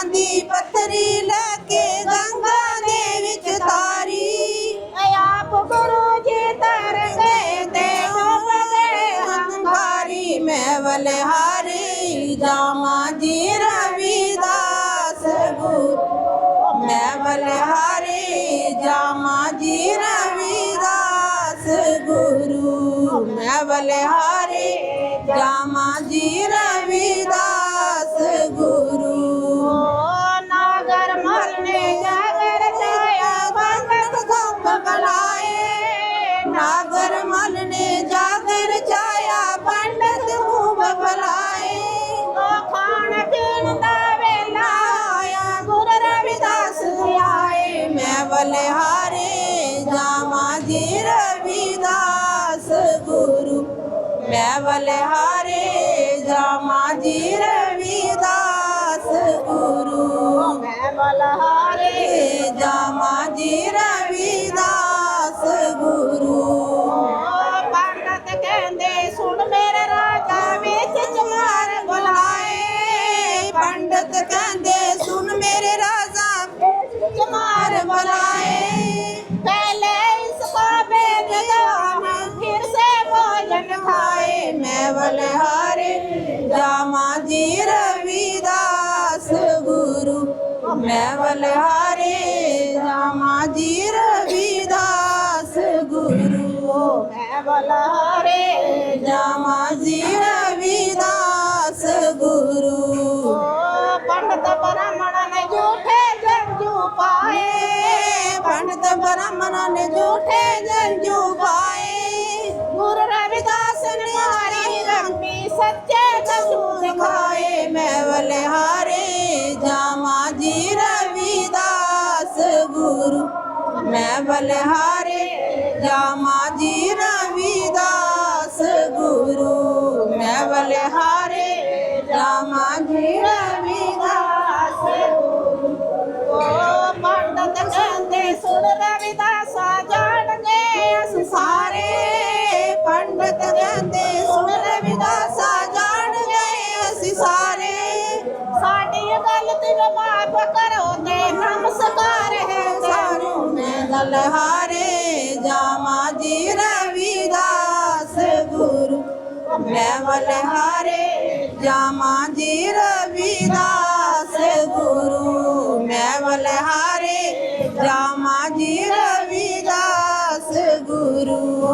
ਪੱਥਰੀ ਲੈ ਕੇ ਗੰਗਾ ਦੇ ਵਿੱਚ ਤਾਰੀ। ਆਪ ਗੁਰੂ ਜੀ ਤਰ ਗਏ ਤੇ ਹੋ ਗਏ ਹੰਕਾਰੀ। ਮੈਂ ਬਲਿਹਾਰੀ ਜਾਵਾਂ ਜੀ ਰਵਿਦਾਸ ਗੁਰੂ। ਮੈਂ ਬਲਿਹਾਰੀ ਜਾਵਾਂ ਜੀ ਰਵਿਦਾਸ ਗੁਰੂ। ਮੈਂ ਬਲਿਹਾਰੀ ਜਾਵਾਂ ਜੀ ਰਵਿਦਾਸ ਨੇ ਜਾਗਰ ਜਾਇਆ ਬੰਦਕ ਖੰਭ ਬਲਾਏ ਨਾਗਰ ਮਲ ਨੇ ਜਾਗਰ ਚਾਇਆ ਪੰਡਤ ਹੂਬ ਬਲਾਏ। ਖਾਣ ਪੀਣ ਦਾ ਵੇਲਾ ਆਇਆ, ਗੁਰੂ ਰਵਿਦਾਸ ਆਏ ਮੈਂ ਬਲਿਹਾਰੇ ਜਾਵਾਂ ਜੀ ਰਵਿਦਾਸ ਗੁਰੂ। ਮੈਂ ਬਲਿਹਾਰੇ ਜਾਵਾਂ ਜੀ ਰਵਿਦਾਸ ਬਲਹਾਰੇ ਜਾਮਾ ਜੀ ਰਵਿਦਾਸ ਗੁਰੂ ਪੰਡਤ ਕਹਿੰਦੇ ਸੁਣ ਮੇਰੇ ਰਾਜਾ ਬੁਲਾਏ ਪੰਡਤ ਕਹਿੰਦੇ ਸੁਣ ਮੇਰੇ ਰਾਜਾ ਬੁਲਾਏ ਪਹਿਲੇ ਇਸ ਕਾਬੇ ਫਿਰ ਸੇ ਭੋਜਨ ਮੈਂ ਬਲਹਾਰੇ ਜਾਮਾ ਜੀ ਮੈਂ ਬਲਹਾਰੇ ਜਾਮਾ ਜੀ ਰਵਿਦਾਸ ਗੁਰੂ। ਮੈਂ ਬਲਹਾਰੇ ਜਾਮਾ ਜੀ ਰਵਿਦਾਸ ਗੁਰੂ। ਪੰਡਤ ਬ੍ਰਾਹਮਣ ਨੇ ਝੂਠੇ ਜੰਜੂ ਪਾਏ। ਪੰਡਤ ਬ੍ਰਾਹਮਣ ਨੇ ਝੂਠੇ ਜੰਜੂ ਪਾਏ। ਗੁਰੂ ਰਵਿਦਾਸ ਨੇ ਹਾਰੀ ਰੰਗੀ ਸੱਚੇ ਜੰਜੂ ਦਿਖਾਏ। ਮੈਂ ਬਲਹਾਰੇ ਜਾਮਾ ਜੀ ਰਵੀ ਦਾਸ ਗੁਰੂ, ਮੈਂ ਬਲਹਾਰੇ ਜਾਮਾ ਜੀ ਰਵੀ ਦਾਸ ਗੁਰੂ, ਮੈਂ ਬਲਹਾਰੇ ਜਾਮਾ ਜੀ ਰਵਿਦਾਸ ਗੁਰੂ। ਓ ਪੰਡਤ ਕਹਿੰਦੇ, ਸੁਣ ਰਵਿਦਾਸ ਮੈਂ ਦਲਹਾਰੇ ਜਾਮਾ ਜੀ ਰਵਿਦਾਸ ਗੁਰੂ। ਮੈਂ ਬਲਹਾਰੇ ਜਾਮਾ ਜੀ ਰਵਿਦਾਸ ਗੁਰੂ। ਮੈਂ ਬਲਹਾਰੇ ਜਾਮਾ ਜੀ ਰਵਿਦਾਸ ਗੁਰੂ।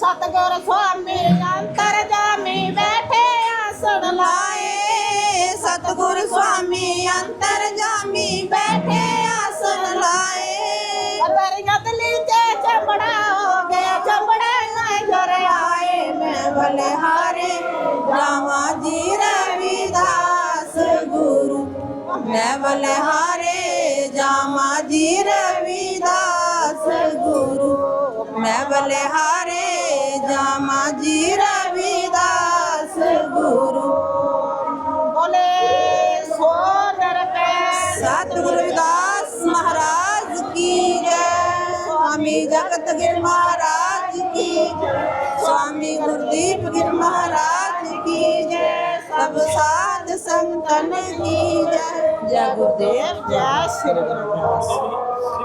ਸਤਗੁਰ ਸੁਆਮੀ ਅੰਤਰ ਜਾਮੀ ਬੈਠੇ ਆਸਣ ਲਾਏ। ਸਤਗੁਰ ਸੁਆਮੀ ਅੰਤਰ ਬਲਿਹਾਰੇ ਜਾਮਾ ਜੀ ਰਵਿਦਾਸ ਗੁਰੂ। ਮੈਂ ਬਲਿਹਾਰੇ ਜਾਮਾ ਜੀ ਰਵਿਦਾਸ ਗੁਰੂ। ਬੋਲੇ ਸੋ ਨਰਕੇ ਸਤਿਗੁਰੂ ਰਵਿਦਾਸ ਮਹਾਰਾਜ ਕੀ ਜੈ। ਸਵਾਮੀ ਜਗਤ ਗਿਰ ਮਹਾਰਾਜ ਕੀ ਜੈ। ਸਵਾਮੀ ਗੁਰਦੀਪ ਗਿਰ ਮਹਾਰਾਜ ਕੀ ਜੈ। ਸਭ ਸਾਧ ਸੰਗਤਨ ਕੀ ਜੈ ਜੈ ਗੁਰਦੇਵ ਜੈ ਸ੍ਰੀ ਗੁਰੂ